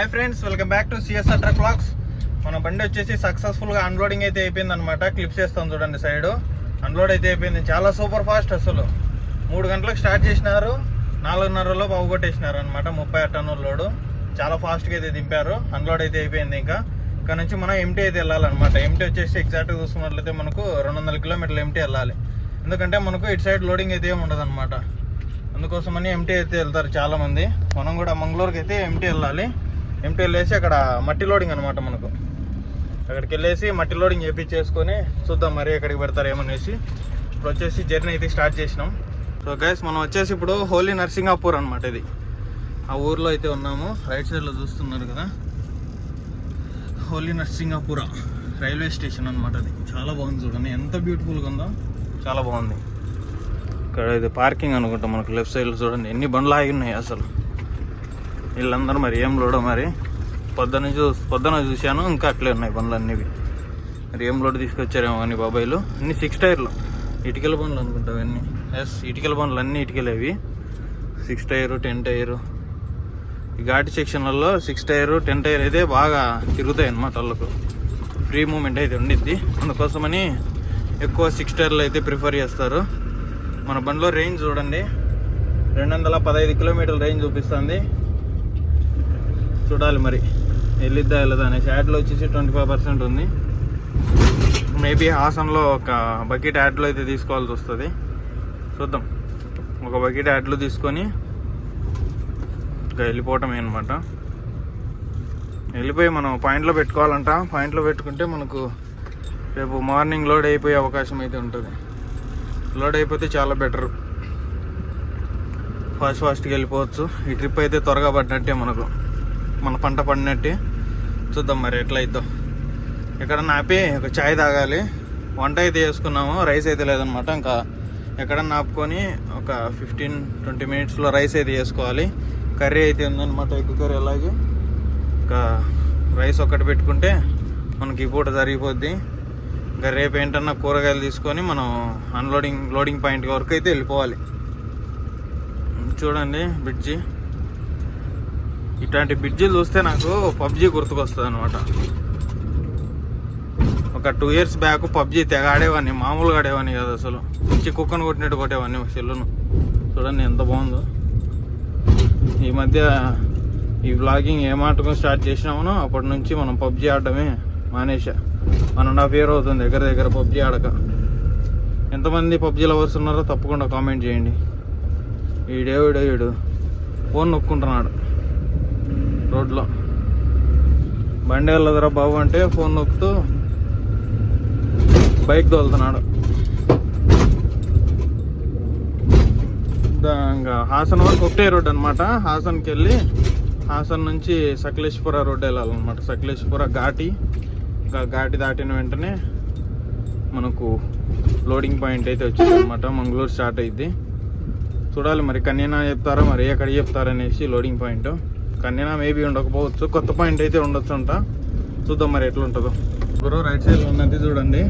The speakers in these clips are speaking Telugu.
Hi friends welcome back to CSR truck vlogs మన బండి వచ్చేసి సక్సెస్ఫుల్గా అన్లోడింగ్ అయితే అయిపోయింది అనమాట క్లిప్స్ వేస్తాం చూడండి సైడ్ అన్లోడ్ అయితే అయిపోయింది. చాలా సూపర్ ఫాస్ట్ అసలు. మూడు గంటలకు స్టార్ట్ చేసినారు. నాలుగున్నరలో బాగుకొట్టేసినారు అనమాట ముప్పై ఆరు టన్నుల లోడు. చాలా ఫాస్ట్గా అయితే దింపారు. అన్లోడ్ అయితే అయిపోయింది ఇంకా. ఇక్కడ నుంచి మనం ఎంటీ అయితే వెళ్ళాలన్నమాట. ఎంటీ వచ్చేసి ఎగ్జాక్ట్గా చూసుకున్నట్లయితే మనకు రెండు వందల కిలోమీటర్లు ఎంటీ వెళ్ళాలి. ఎందుకంటే మనకు ఇటు సైడ్ లోడింగ్ అయితే ఏమి ఉండదు అనమాట అందుకోసమని ఎంటీ అయితే వెళ్తారు చాలామంది. మనం కూడా మంగళూరుకి అయితే ఎంటీ వెళ్ళాలి. ఎంటీ వెళ్ళేసి అక్కడ మట్టి లోడింగ్ అనమాట మనకు. అక్కడికి వెళ్ళేసి మట్టి లోడింగ్ చేపించేసుకొని చూద్దాం మరి ఎక్కడికి పెడతారేమనేసి ఇప్పుడు వచ్చేసి జర్నీ అయితే స్టార్ట్ చేసినాం. సో గైస్ మనం వచ్చేసి ఇప్పుడు హోలీ నర్సింగాపూర్ అనమాట ఇది. ఆ ఊర్లో అయితే ఉన్నాము. రైట్ సైడ్లో చూస్తున్నారు కదా. హోలీ నర్సింగాపుర రైల్వే స్టేషన్ అనమాట అది. చాలా బాగుంది చూడండి. ఎంత బ్యూటిఫుల్గా ఉందో. చాలా బాగుంది. ఇక్కడ ఇది పార్కింగ్ అనుకుంటా మనకు. లెఫ్ట్ సైడ్లో చూడండి. ఎన్ని బండ్లు ఆగి ఉన్నాయి అసలు. వీళ్ళందరూ మరి ఏం లోడో మరి? పొద్దున చూ పొద్దున చూశాను ఇంకా అట్లే ఉన్నాయి బండ్లు అన్నివి మరి ఏం లోడ్ తీసుకొచ్చారేమో అని బాబాయిలు. అన్ని సిక్స్ టైర్లు. ఇటుకల బండ్లు అనుకుంటా అవన్నీ. ఎస్ ఇటుకల బండ్లు అన్నీ ఇటుకలేవి సిక్స్ టైరు టెన్ టైరు. ఈ ఘాటి సెక్షన్లలో సిక్స్ టైరు టెన్ టైర్ అయితే బాగా తిరుగుతాయి అన్నమాట వాళ్ళకు ఫ్రీ మూమెంట్ అయితే ఉండిద్ది. అందుకోసమని ఎక్కువ సిక్స్ టైర్లు అయితే ప్రిఫర్ చేస్తారు. మన బండిలో రేంజ్ చూడండి. రెండు వందల పదహైదు కిలోమీటర్ల రేంజ్ చూపిస్తుంది. చూడాలి మరి. వెళ్ళిద్దా వెళ్ళదా అనేసి. యాడ్లో వచ్చేసి ట్వంటీ ఫైవ్ పర్సెంట్ ఉంది. మేబీ హాసన్లో ఒక బకెట్ యాడ్లో అయితే తీసుకోవాల్సి వస్తుంది. చూద్దాం. ఒక బకెట్ యాడ్లు తీసుకొని ఇంకా వెళ్ళిపోవటమే అనమాట వెళ్ళిపోయి మనం పాయింట్లో పెట్టుకోవాలంట. పాయింట్లో పెట్టుకుంటే మనకు రేపు మార్నింగ్ లోడ్ అయిపోయే అవకాశం అయితే ఉంటుంది. లోడ్ అయిపోతే చాలా బెటర్ ఫాస్ట్ ఫాస్ట్గా వెళ్ళిపోవచ్చు. ఈ ట్రిప్ అయితే త్వరగా పడినట్టే మనకు. మన పంట పడినట్టే. చూద్దాం మరి ఎట్లా అయిద్దాం ఎక్కడన్నా ఆపి ఒక చాయ్ తాగాలి. వంట అయితే చేసుకున్నాము రైస్ అయితే లేదనమాట. ఇంకా ఎక్కడన్నా ఆపుకొని ఒక ఫిఫ్టీన్ ట్వంటీ మినిట్స్లో రైస్ అయితే చేసుకోవాలి. కర్రీ అయితే ఉందన్నమాట ఎగ్ కర్రీ అలాగే. ఇంకా రైస్ ఒక్కటి పెట్టుకుంటే మనకి ఈ పూట జరిగిపోద్ది. ఇంకా రేపు ఏంటన్నా కూరగాయలు తీసుకొని మనం అన్లోడింగ్ లోడింగ్ పాయింట్ వరకు అయితే వెళ్ళిపోవాలి. చూడండి బ్రిడ్జి. ఇట్లాంటి బ్రిడ్జిలు చూస్తే నాకు పబ్జి గుర్తుకొస్తుంది అనమాట ఒక టూ ఇయర్స్ బ్యాక్ పబ్జి తెగ ఆడేవాడిని మామూలుగా ఆడేవాడిని కదా అసలు. పిచ్చి కుక్కను కొట్టినట్టు కొట్టేవాడిని సెల్లును చూడండి ఎంత బాగుందో. ఈ మధ్య ఈ బ్లాగింగ్ ఏ మాటకు స్టార్ట్ చేసినామనో అప్పటి నుంచి మనం పబ్జి ఆడటమే మానేసా వన్ అండ్ హాఫ్ ఇయర్ అవుతుంది దగ్గర దగ్గర పబ్జి ఆడక. ఎంతమంది పబ్జి లవర్స్ ఉన్నారో తప్పకుండా కామెంట్ చేయండి. వీడేవిడో వీడు ఫోన్ నొక్కుంటున్నాడు. రోడ్లో. బండి వెళ్ళదురా బాబు అంటే ఫోన్ నొక్కుతూ బైక్ తోలుతున్నాడు. దా- ఇంకా హాసన్ వరకు ఒకటే రోడ్ అనమాట హాసన్కి వెళ్ళి హాసన్ నుంచి సకలేశ్వర రోడ్ వెళ్ళాలన్నమాట. సకలేశ్వర ఘాటి. ఇంకా ఘాటి దాటిన వెంటనే మనకు లోడింగ్ పాయింట్ అయితే వచ్చింది అనమాట మంగళూరు స్టార్ట్ అయింది చూడాలి మరి కన్యనా చెప్తారా మరి ఎక్కడ చెప్తారా అనేసి లోడింగ్ పాయింట్. కన్యనా మేబీ ఉండకపోవచ్చు. కొత్త పాయింట్ అయితే ఉండొచ్చు అంట చూద్దాం మరి ఎట్లా ఉంటుందో గురు రైట్ సైడ్ ఉన్నది చూడండి.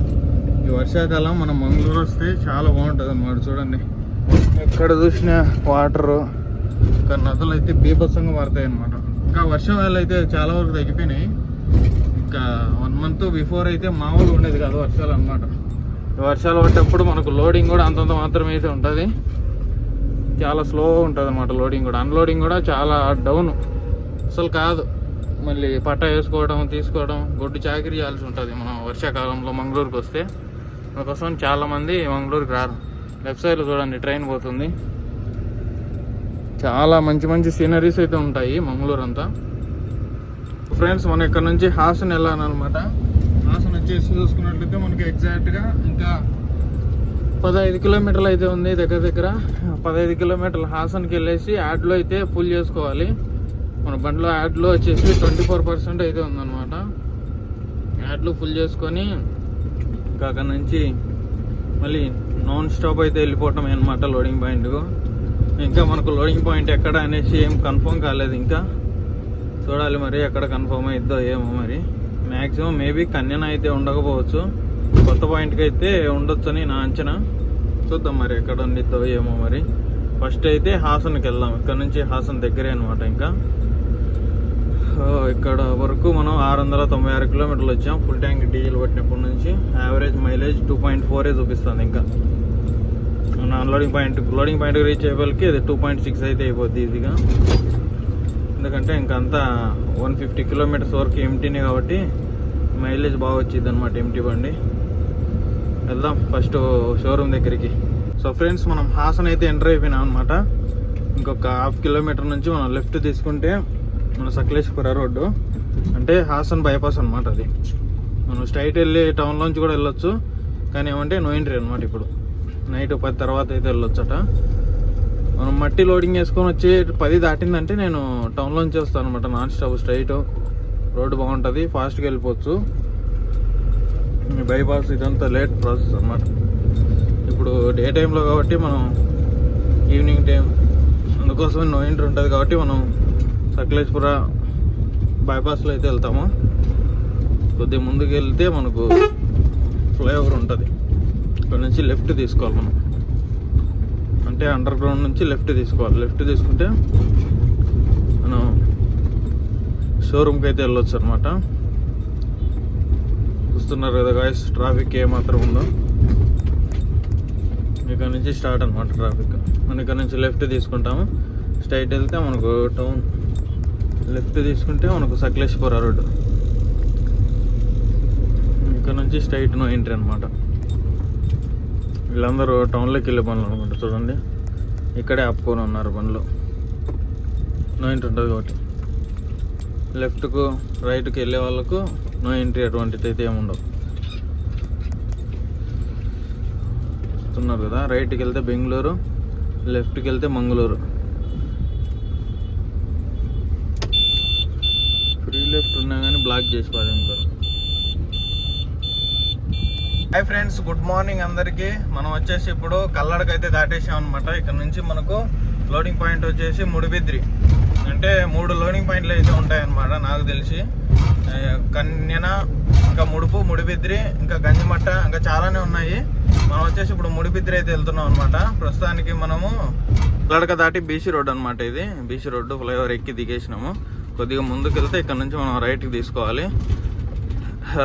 ఈ వర్షాకాలం మనం మంగళూరు వస్తే చాలా బాగుంటుంది అనమాట చూడండి. ఎక్కడ చూసినా వాటరు ఇంకా నదులు అయితే బీభత్సంగా మారుతాయి అనమాట ఇంకా వర్షం వేళ అయితే చాలా వరకు తగ్గిపోయినాయి. ఇంకా వన్ మంత్ బిఫోర్ అయితే మామూలు ఉండేది కాదు వర్షాలు అనమాట వర్షాలు పట్టేప్పుడు మనకు లోడింగ్ కూడా అంతంత మాత్రమే అయితే ఉంటుంది. చాలా స్లో ఉంటుంది అనమాట లోడింగ్ కూడా. అన్లోడింగ్ కూడా చాలా డౌన్ అసలు కాదు. మళ్ళీ పట్ట వేసుకోవడం తీసుకోవడం గొడ్డు చాకరీ చేయాల్సి ఉంటుంది మనం వర్షాకాలంలో మంగళూరుకి వస్తే. అందుకోసం చాలామంది మంగళూరుకి రారు. లెఫ్ట్ సైడ్లో చూడండి ట్రైన్ పోతుంది. చాలా మంచి మంచి సీనరీస్ అయితే ఉంటాయి మంగళూరు అంతా ఫ్రెండ్స్ మనం ఇక్కడ నుంచి హాసన్ వెళ్ళాలన్నమాట. హాసన్ వచ్చేసి చూసుకున్నట్లయితే మనకి ఎగ్జాక్ట్గా ఇంకా పదహైదు కిలోమీటర్లు అయితే ఉంది దగ్గర దగ్గర. పదహైదు కిలోమీటర్లు హాసన్కి వెళ్ళేసి యాడ్లో అయితే ఫుల్ చేసుకోవాలి. మన బండ్లో యాడ్లో వచ్చేసి ట్వంటీ ఫోర్ పర్సెంట్ అయితే ఉందన్నమాట. యాడ్లు ఫుల్ చేసుకొని ఇంకా అక్కడ నుంచి మళ్ళీ నాన్ స్టాప్ అయితే వెళ్ళిపోవటం అనమాట లోడింగ్ పాయింట్కు ఇంకా మనకు లోడింగ్ పాయింట్ ఎక్కడ అనేసి ఏం కన్ఫర్మ్ కాలేదు ఇంకా. చూడాలి మరి ఎక్కడ కన్ఫర్మ్ అయిద్దో ఏమో మరి. మ్యాక్సిమం మేబీ కన్యన అయితే ఉండకపోవచ్చు. కొత్త పాయింట్కి అయితే ఉండొచ్చని నా అంచనా. చూద్దాం మరి ఎక్కడ ఉండిద్దో ఏమో మరి. ఫస్ట్ అయితే హాసన్కి వెళ్దాం. ఇక్కడ నుంచి హాసన్ దగ్గరే అనమాట ఇంకా. ఇక్కడ వరకు మనం ఆరు వందల తొంభై ఆరు కిలోమీటర్లు వచ్చాం. ఫుల్ ట్యాంక్ డీజిల్ పట్టినప్పటి నుంచి యావరేజ్ మైలేజ్ టూ పాయింట్ ఫోరే చూపిస్తుంది ఇంకా. మన unloading point loading point reach అయ్యేపటికి అది టూ పాయింట్ సిక్స్ అయితే అయిపోద్ది ఈజీగా ఎందుకంటే ఇంకంతా అంతా వన్ ఫిఫ్టీ కిలోమీటర్స్ వరకు ఎంటీనే కాబట్టి మైలేజ్ బాగా వచ్చింది అనమాట ఎంటీ బండి. వెళ్దాం ఫస్ట్ షోరూమ్ దగ్గరికి. సో ఫ్రెండ్స్ మనం హాసన్ అయితే ఎంటర్ అయిపోయినాం అనమాట ఇంకొక హాఫ్ కిలోమీటర్ నుంచి మనం లెఫ్ట్ తీసుకుంటే మన సకలేశ్వర రోడ్డు. అంటే హాసన్ బైపాస్ అనమాట అది. మనం స్ట్రైట్ వెళ్ళి టౌన్లోంచి కూడా వెళ్ళొచ్చు. కానీ ఏమంటే నో ఎంట్రీ అనమాట ఇప్పుడు. నైట్ పది తర్వాత అయితే వెళ్ళొచ్చట. మనం మట్టి లోడింగ్ వేసుకొని వచ్చి పది దాటిందంటే నేను టౌన్లోంచి వస్తాను అనమాట నాన్ స్టాప్ స్ట్రైట్ రోడ్డు బాగుంటుంది ఫాస్ట్గా వెళ్ళిపోవచ్చు. బైపాస్ ఇదంతా లేట్ ప్రాసెస్ అనమాట ఇప్పుడు డే టైంలో కాబట్టి మనం ఈవినింగ్ టైం అందుకోసమే నో ఎంట్రీ ఉంటుంది కాబట్టి మనం సకలేశ్వర బైపాస్లో అయితే వెళ్తాము. కొద్దిగా ముందుకు వెళ్తే మనకు ఫ్లైఓవర్ ఉంటుంది. ఇక్కడ నుంచి లెఫ్ట్ తీసుకోవాలి మనం. అంటే అండర్ గ్రౌండ్ నుంచి లెఫ్ట్ తీసుకోవాలి. లెఫ్ట్ తీసుకుంటే మనం షోరూమ్కి అయితే వెళ్ళొచ్చు అనమాట చూస్తున్నారు కదా గాయస్ ట్రాఫిక్ ఏమాత్రం ఉందో. ఇక్కడ నుంచి స్టార్ట్ అనమాట ట్రాఫిక్. మనం ఇక్కడ నుంచి లెఫ్ట్ తీసుకుంటాము. స్ట్రైట్ వెళ్తే మనకు టౌన్ లెఫ్ట్ తీసుకుంటే మనకు సకలేశ్వర రోడ్డు ఇక్కడ నుంచి స్ట్రైట్ నో ఎంట్రీ అనమాట వీళ్ళందరూ టౌన్లోకి వెళ్ళే పనులు అనుకుంటా చూడండి. ఇక్కడే ఆపుకొని ఉన్నారు పనులు. నో ఎంట్రీ ఉంటుంది కాబట్టి. లెఫ్ట్కు రైట్కి వెళ్ళే వాళ్ళకు నో ఎంట్రీ అటువంటిది అయితే ఏముండవు చూస్తున్నారు కదా రైట్కి వెళ్తే బెంగళూరు లెఫ్ట్కి వెళ్తే మంగళూరు ఫ్రీ లెఫ్ట్ బ్లాక్ చేసి పాదింటారు హాయ్ ఫ్రెండ్స్ గుడ్ మార్నింగ్ అందరికీ. మనం వచ్చేసి ఇప్పుడు కల్లడకి అయితే దాటేసాం అనమాట ఇక్కడ నుంచి మనకు లోడింగ్ పాయింట్ వచ్చేసి ముడిబిద్రి. అంటే మూడు లోడింగ్ పాయింట్లు అయితే ఉంటాయన్నమాట నాకు తెలిసి. కన్యన ఇంకా ముడుపు ముడిబిద్రి ఇంకా గంజిమట్ట ఇంకా చాలానే ఉన్నాయి. మనం వచ్చేసి ఇప్పుడు ముడిబిద్రి అయితే వెళ్తున్నాం అనమాట ప్రస్తుతానికి మనము కల్లడక దాటి బీసీ రోడ్ అనమాట ఇది. బీసీ రోడ్డు ఫ్లైఓవర్ ఎక్కి దిగేసినాము. కొద్దిగా ముందుకెళ్తే ఇక్కడ నుంచి మనం రైట్కి తీసుకోవాలి.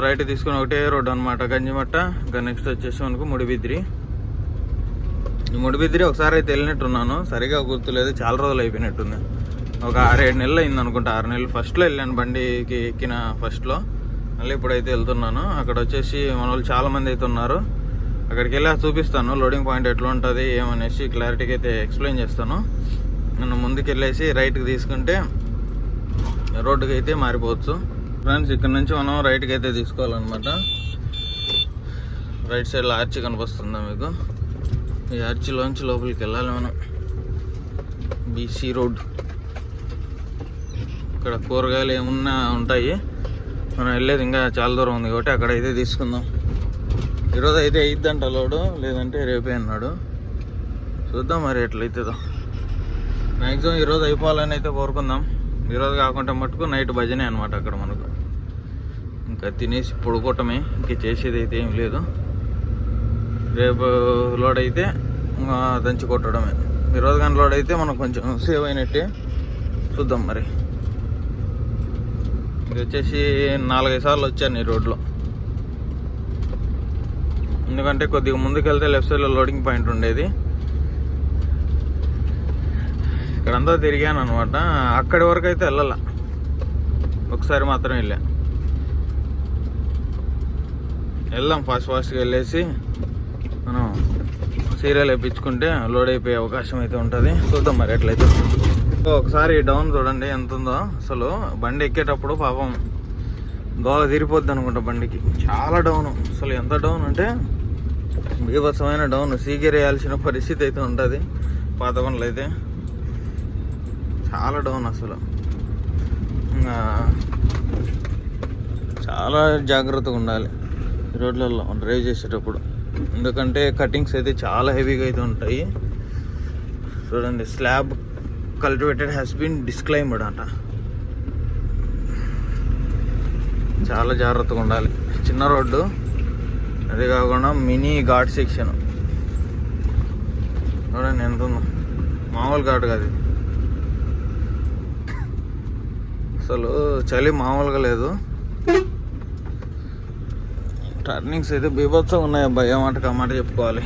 రైట్ తీసుకుని ఒకటే రోడ్ అనమాట గంజిమట్ట. ఇంకా నెక్స్ట్ వచ్చేసి మనకు ముడిబిద్రి. ఈ ముడిబిద్రి ఒకసారి అయితే వెళ్ళినట్టున్నాను. సరిగా గుర్తులేదు చాలా రోజులు అయిపోయినట్టుంది. ఒక ఆరేడు నెలలు అయింది అనుకుంటా. ఆరు నెలలు ఫస్ట్లో వెళ్ళాను బండికి ఎక్కిన ఫస్ట్లో మళ్ళీ ఇప్పుడైతే వెళ్తున్నాను. అక్కడ వచ్చేసి మన వాళ్ళు చాలామంది అయితే ఉన్నారు. అక్కడికి వెళ్ళి చూపిస్తాను. లోడింగ్ పాయింట్ ఎట్లా ఉంటుంది ఏమనేసి క్లారిటీగా అయితే ఎక్స్ప్లెయిన్ చేస్తాను. నన్ను ముందుకు వెళ్ళేసి రైట్కి తీసుకుంటే రోడ్డుకి అయితే మారిపోవచ్చు. ఫ్రెండ్స్ ఇక్కడ నుంచి మనం రైట్కి అయితే తీసుకోవాలన్నమాట. రైట్ సైడ్లో ఆర్చి కనిపిస్తుందా మీకు? ఈ ఆర్చిలోంచి లోపలికి వెళ్ళాలి మనం. BC road. ఇక్కడ కూరగాయలు ఏమున్నా ఉంటాయి. మనం వెళ్ళేది ఇంకా చాలా దూరం ఉంది కాబట్టి అక్కడ అయితే తీసుకుందాం. ఈరోజు అయితే అయిద్దంట లోడు లేదంటే రేపే అన్నాడు. చూద్దాం మరి ఎట్లయితుందో. మ్యాక్సిమం ఈరోజు అయిపోవాలని అయితే కోరుకుందాం. ఈరోజు కాకుండా మటుకు నైట్ భజనే అనమాట అక్కడ మనకు. ఇంకా తినేసి పొడుకోవటమే ఇంకా చేసేది అయితే ఏం లేదు. రేపు లోడ్ అయితే దంచి కొట్టడమే. ఈరోజు కానీ లోడ్ అయితే మనం కొంచెం సేవ్ అయినట్టే చూద్దాం మరి. ఇది వచ్చేసి నాలుగైదు సార్లు వచ్చాను ఈ రోడ్లో. ఎందుకంటే కొద్దిగా ముందుకు వెళ్తే లెఫ్ట్ సైడ్లో లోడింగ్ పాయింట్ ఉండేది. ఇక్కడంతా తిరిగాను అనమాట అక్కడి వరకు అయితే వెళ్ళాల. ఒకసారి మాత్రం వెళ్ళా. వెళ్దాం ఫాస్ట్ ఫాస్ట్గా వెళ్ళేసి. మనం సీరియల్ వేయించుకుంటే లోడ్ అయిపోయే అవకాశం అయితే ఉంటుంది. చూద్దాం మరి ఎట్లయితే సో ఒకసారి డౌన్ చూడండి ఎంత ఉందో అసలు బండి ఎక్కేటప్పుడు పాపం దోల తీరిపోద్ది అనుకుంటా బండికి. చాలా డౌన్. అసలు ఎంత డౌన్ అంటే బీభత్సమైన డౌన్. సీగర్ వేయాల్సిన పరిస్థితి అయితే ఉంటుంది. పాత పనులు అయితే చాలా డౌన్ అసలు. ఇంకా చాలా జాగ్రత్తగా ఉండాలి రోడ్లలో డ్రైవ్ చేసేటప్పుడు. ఎందుకంటే కటింగ్స్ అయితే చాలా హెవీగా అయితే ఉంటాయి. చూడండి slab cultivated has been disclaimed అంట. చాలా జాగ్రత్తగా ఉండాలి. చిన్న రోడ్డు అదే కాకుండా మినీ ఘాట్ సెక్షన్. చూడండి ఎంత ఉందో. మామూలు ఘాట్ కాదు ఇది. అసలు చలి మామూలుగా లేదు. టర్నింగ్స్ అయితే బీభత్సం ఉన్నాయి అబ్బాయి ఏమాట కమాట చెప్పుకోవాలి.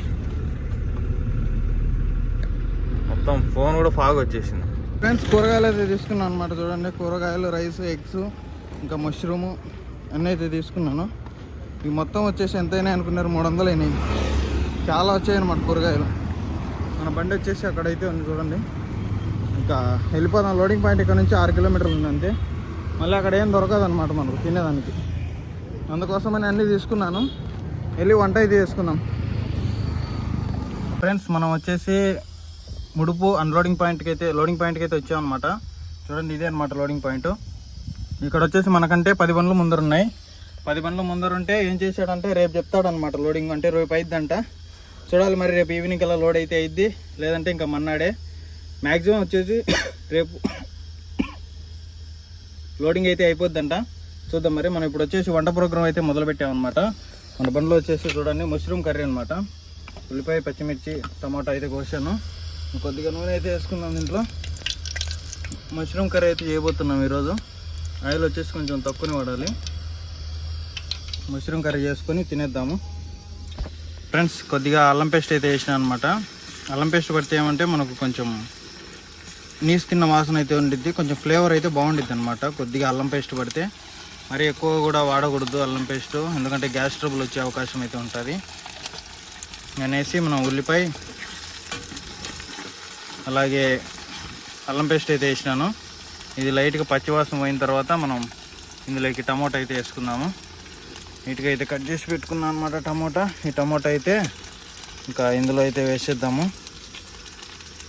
మొత్తం ఫోన్ కూడా ఫాగ్ వచ్చేసింది. ఫ్రెండ్స్ కూరగాయలు అయితే తీసుకున్నాను అనమాట చూడండి. కూరగాయలు రైస్ ఎగ్స్ ఇంకా మష్రూము అన్నీ అయితే తీసుకున్నాను. ఇవి మొత్తం వచ్చేసి ఎంతైనా అనుకున్నారు? మూడు వందలు అయినాయి చాలా వచ్చాయి అనమాట కూరగాయలు. మన బండి వచ్చేసి అక్కడైతే ఉంది చూడండి. ఇంకా వెళ్ళిపోదాం. లోడింగ్ పాయింట్ ఇక్కడ నుంచి ఆరు కిలోమీటర్లు ఉంది అంతే. మళ్ళీ అక్కడ ఏం దొరకదు అనమాట మనకు తినేదానికి. అందుకోసమని అన్నీ తీసుకున్నాను. వెళ్ళి వంట అయితే చేసుకున్నాం ఫ్రెండ్స్ మనం వచ్చేసి ముడుపు అన్లోడింగ్ పాయింట్కి అయితే లోడింగ్ పాయింట్కి అయితే వచ్చామన్నమాట. అనమాట చూడండి ఇదే అనమాట లోడింగ్ పాయింట్. ఇక్కడ వచ్చేసి మనకంటే పది బండ్లు ముందరున్నాయి పది బండ్లు ముందర ఉంటే ఏం చేశాడంటే రేపు చెప్తాడనమాట లోడింగ్. అంటే రేపు అయిద్దంట. చూడాలి మరి రేపు ఈవినింగ్ అలా లోడ్ అయితే అయిద్ది. లేదంటే ఇంకా మన్నాడే. మ్యాక్సిమం వచ్చేసి రేపు లోడింగ్ అయితే అయిపోద్దంట. చూద్దాం మరి. మనం ఇప్పుడు వచ్చేసి వంట ప్రోగ్రామ్ అయితే మొదలుపెట్టామన్నమాట. మన బండిలో వచ్చేసి చూడండి మష్రూమ్ కర్రీ అనమాట ఉల్లిపాయ పచ్చిమిర్చి టమాటా అయితే కోసాను. కొద్దిగా నూనె అయితే వేసుకున్నాం దీంట్లో. మష్రూమ్ కర్రీ అయితే చేయబోతున్నాం ఈరోజు. ఆయిల్ వచ్చేసి కొంచెం తక్కువనే వాడాలి. మష్రూమ్ కర్రీ చేసుకొని తినేద్దాము. ఫ్రెండ్స్ కొద్దిగా అల్లం పేస్ట్ అయితే వేసిన అనమాట అల్లం పేస్ట్ పడితే ఏమంటే మనకు కొంచెం నీసు తిన్న వాసన అయితే ఉండిద్ది. కొంచెం ఫ్లేవర్ అయితే బాగుండిద్ది అనమాట కొద్దిగా అల్లం పేస్ట్ పడితే మరి ఎక్కువ కూడా వాడకూడదు అల్లం పేస్ట్. ఎందుకంటే గ్యాస్ ట్రబుల్ వచ్చే అవకాశం అయితే ఉంటుంది. అనేసి మనం ఉల్లిపాయ అలాగే అల్లం పేస్ట్ అయితే వేసినాను. ఇది లైట్గా పచ్చివాసం పోయిన తర్వాత మనం ఇందులోకి టమోటా అయితే వేసుకుందాము. నీట్గా అయితే కట్ చేసి పెట్టుకున్నాను అనమాట టమోటా. ఈ టమోటా అయితే ఇంకా ఇందులో అయితే వేసేద్దాము.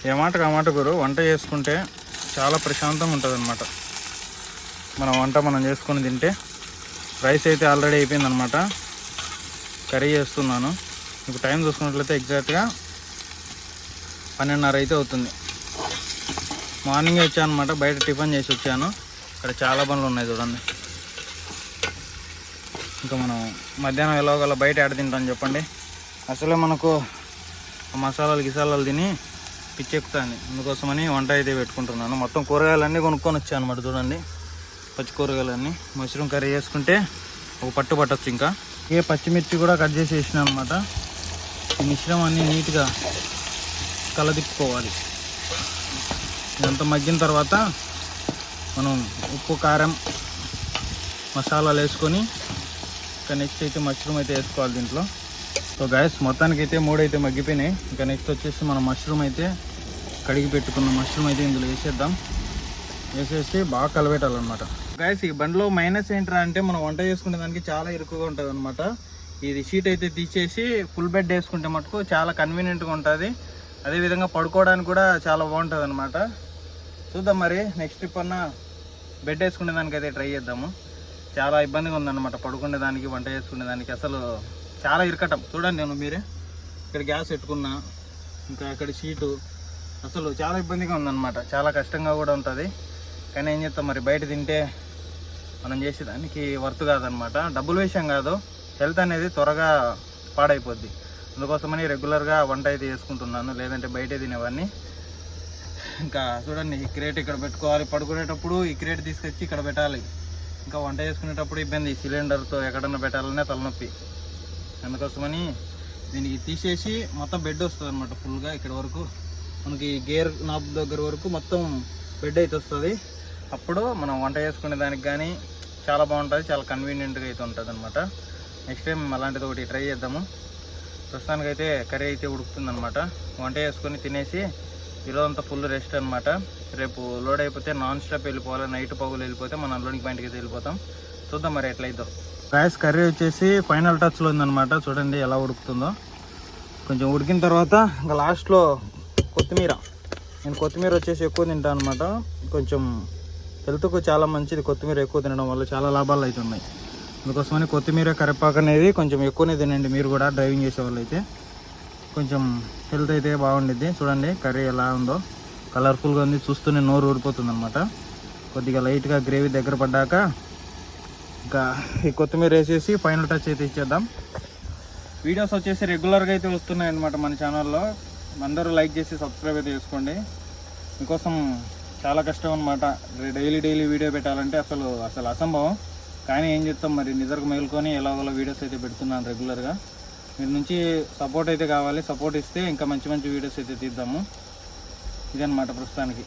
ఏ మాటకు ఆ మాట గురు? వంట చేసుకుంటే చాలా ప్రశాంతంగా ఉంటుంది అనమాట మనం వంట మనం చేసుకొని తింటే రైస్ అయితే ఆల్రెడీ అయిపోయిందనమాట కర్రీ చేస్తున్నాను. ఇప్పుడు టైం చూసుకున్నట్లయితే ఎగ్జాక్ట్గా పన్నెండున్నర అయితే అవుతుంది. మార్నింగ్ వచ్చాను అనమాట బయట టిఫిన్ చేసి వచ్చాను. ఇక్కడ చాలా పనులు ఉన్నాయి చూడండి. ఇంకా మనం మధ్యాహ్నం ఎలాగోలా బయట ఆడ తింటాం చెప్పండి. అసలే మనకు మసాలాలు గిసాలాలు తిని పిచ్చెక్కుతాను అందుకోసమని వంట అయితే పెట్టుకుంటున్నాను. మొత్తం కూరగాయలన్నీ కొనుక్కొని వచ్చాను అనమాట చూడండి. పచ్చి కూరగాయలన్నీ. మష్రూమ్ కర్రీ చేసుకుంటే ఒక పట్టు పట్టచ్చు ఇంకా. ఏ పచ్చిమిర్చి కూడా కట్ చేసి వేసిన అనమాట ఈ మిశ్రమాన్ని నీట్గా కలదిప్పుకోవాలి. ఇదంతా మగ్గిన తర్వాత మనం ఉప్పు కారం మసాలాలు వేసుకొని ఇంకా నెక్స్ట్ అయితే మష్రూమ్ అయితే వేసుకోవాలి దీంట్లో. సో గాయస్ మొత్తానికి అయితే మూడు అయితే మగ్గిపోయినాయి. ఇంకా నెక్స్ట్ వచ్చేసి మనం మష్రూమ్ అయితే కడిగి పెట్టుకున్న మష్రూమ్ అయితే ఇందులో వేసేద్దాం. వేసేసి బాగా కలబెట్టాలన్నమాట. గాయస్ ఈ బండిలో మైనస్ ఏంట్రా అంటే మనం వంట చేసుకునే దానికి చాలా ఇరుకుగా ఉంటుంది అనమాట ఇది షీట్ అయితే తీసేసి ఫుల్ బెడ్ వేసుకుంటే మటుకు చాలా కన్వీనియంట్గా ఉంటుంది. అదేవిధంగా పడుకోవడానికి కూడా చాలా బాగుంటుంది అనమాట చూద్దాం మరి నెక్స్ట్ ట్రిప్ అన్న బెడ్ వేసుకునే దానికి అయితే ట్రై చేద్దాము. చాలా ఇబ్బందిగా ఉందన్నమాట పడుకునే దానికి వంట చేసుకునే దానికి. అసలు చాలా ఇరకటం. చూడండి నేను మీరే. ఇక్కడ గ్యాస్ పెట్టుకున్నా ఇంకా అక్కడ షీటు అసలు చాలా ఇబ్బందిగా ఉందన్నమాట. చాలా కష్టంగా కూడా ఉంటుంది. కానీ ఏం చేస్తాం మరి బయట తింటే మనం చేసేదానికి వర్త్ కాదనమాట డబ్బుల విషయం కాదు. హెల్త్ అనేది త్వరగా పాడైపోద్ది. అందుకోసమని రెగ్యులర్గా వంట అయితే చేసుకుంటున్నాను. లేదంటే బయటే తినేవాడిని. ఇంకా చూడండి ఈ క్రేట్ ఇక్కడ పెట్టుకోవాలి. పడుకునేటప్పుడు ఈ క్రేట్ తీసుకొచ్చి ఇక్కడ పెట్టాలి. ఇంకా వంట చేసుకునేటప్పుడు ఇబ్బంది. సిలిండర్తో ఎక్కడన్నా పెట్టాలనే తలనొప్పి. అందుకోసమని దీనికి తీసేసి మొత్తం బెడ్ వస్తుంది అనమాట ఫుల్గా ఇక్కడ వరకు. మనకి గేర్ నాబ్ దగ్గర వరకు మొత్తం బెడ్ అయితే వస్తుంది. అప్పుడు మనం వంట చేసుకునే దానికి కానీ చాలా బాగుంటుంది చాలా కన్వీనియంట్గా అయితే ఉంటుంది అనమాట నెక్స్ట్ టైం అలాంటిది ఒకటి ట్రై చేద్దాము. ప్రస్తుతానికైతే కర్రీ అయితే ఉడుకుతుందనమాట వంట చేసుకొని తినేసి ఈరోజంతా ఫుల్ రెస్ట్ అనమాట రేపు లోడ్ అయిపోతే నాన్ స్టాప్ వెళ్ళిపోవాలి నైట్ పగులు వెళ్ళిపోతే మనం లోనికి పాయింట్కి అయితే వెళ్ళిపోతాం. చూద్దాం మరి ఎట్లయిద్దో. రైస్ కర్రీ వచ్చేసి ఫైనల్ టచ్లో ఉందన్నమాట. చూడండి ఎలా ఉడుకుతుందో. కొంచెం ఉడికిన తర్వాత ఇంకా లాస్ట్లో కొత్తిమీర. నేను కొత్తిమీర వచ్చేసి ఎక్కువ తింటాను అనమాట కొంచెం హెల్త్కు చాలా మంచిది కొత్తిమీర ఎక్కువ తినడం వల్ల చాలా లాభాలు అయితే ఉన్నాయి. అందుకోసమని కొత్తిమీర కరివేపాకు అనేది కొంచెం ఎక్కువనే తినండి మీరు కూడా డ్రైవింగ్ చేసే వాళ్ళు అయితే కొంచెం హెల్త్ అయితే బాగుండిద్ది. చూడండి కర్రీ ఎలా ఉందో. కలర్ఫుల్గా ఉంది. చూస్తూనే నోరు ఊరిపోతుంది అనమాట కొద్దిగా లైట్గా గ్రేవీ దగ్గర పడ్డాక ఇంకా ఈ కొత్తిమీర వేసేసి ఫైనల్ టచ్ అయితే ఇచ్చేద్దాం. వీడియోస్ వచ్చేసి రెగ్యులర్గా అయితే వస్తున్నాయి అనమాట మన ఛానల్లో. అందరూ లైక్ చేసి సబ్స్క్రైబ్ అయితే చేసుకోండి. మీకోసం చాలా కష్టం అనమాట డైలీ డైలీ వీడియో పెట్టాలంటే అసలు అసలు అసంభవం. కానీ ఏం చెప్తాం మరి? నిద్రకు మేలుకొని ఎలాగోలా వీడియోస్ అయితే పెడుతున్నాను రెగ్యులర్గా. మీరు నుంచి సపోర్ట్ అయితే కావాలి. సపోర్ట్ ఇస్తే ఇంకా మంచి మంచి వీడియోస్ అయితే తీద్దాము. ఇదనమాట ప్రస్తుతానికి.